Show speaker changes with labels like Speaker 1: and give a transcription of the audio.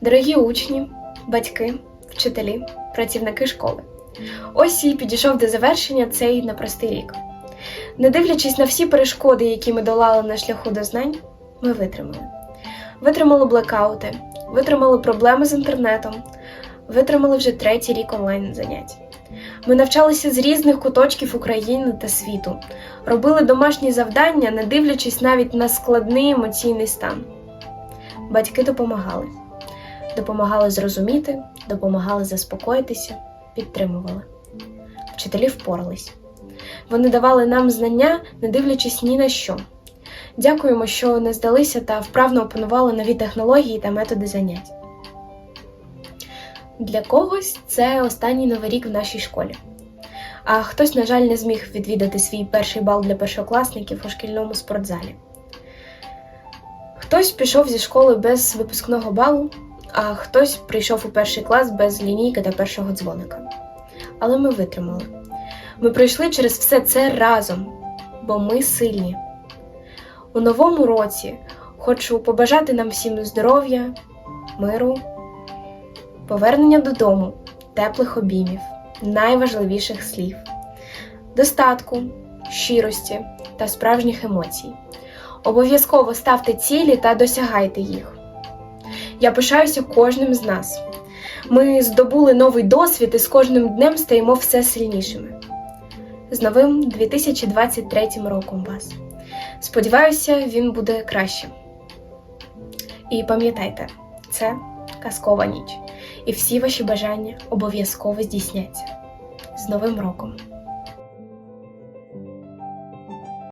Speaker 1: Дорогі учні, батьки, вчителі, працівники школи. Ось і підійшов до завершення цей непростий рік. Не дивлячись на всі перешкоди, які ми долали на шляху до знань, ми витримали. Витримали блекаути, витримали проблеми з інтернетом, витримали вже третій рік онлайн занять. Ми навчалися з різних куточків України та світу, робили домашні завдання, не дивлячись навіть на складний емоційний стан. Батьки допомагали, допомагали зрозуміти, допомагали заспокоїтися, підтримували. Вчителі впорались. Вони давали нам знання, не дивлячись ні на що. Дякуємо, що не здалися та вправно опанували нові технології та методи занять. Для когось це останній новий рік в нашій школі. А хтось, на жаль, не зміг відвідати свій перший бал для першокласників у шкільному спортзалі. Хтось пішов зі школи без випускного балу, а хтось прийшов у перший клас без лінійки та першого дзвоника. Але ми витримали. Ми пройшли через все це разом, бо ми сильні. У новому році хочу побажати нам всім здоров'я, миру, повернення додому, теплих обіймів, найважливіших слів, достатку, щирості та справжніх емоцій. Обов'язково ставте цілі та досягайте їх. Я пишаюся кожним з нас. Ми здобули новий досвід і з кожним днем стаємо все сильнішими. З новим 2023 роком вас. Сподіваюся, він буде кращим. І пам'ятайте, це казкова ніч, і всі ваші бажання обов'язково здійсняться. З Новим роком!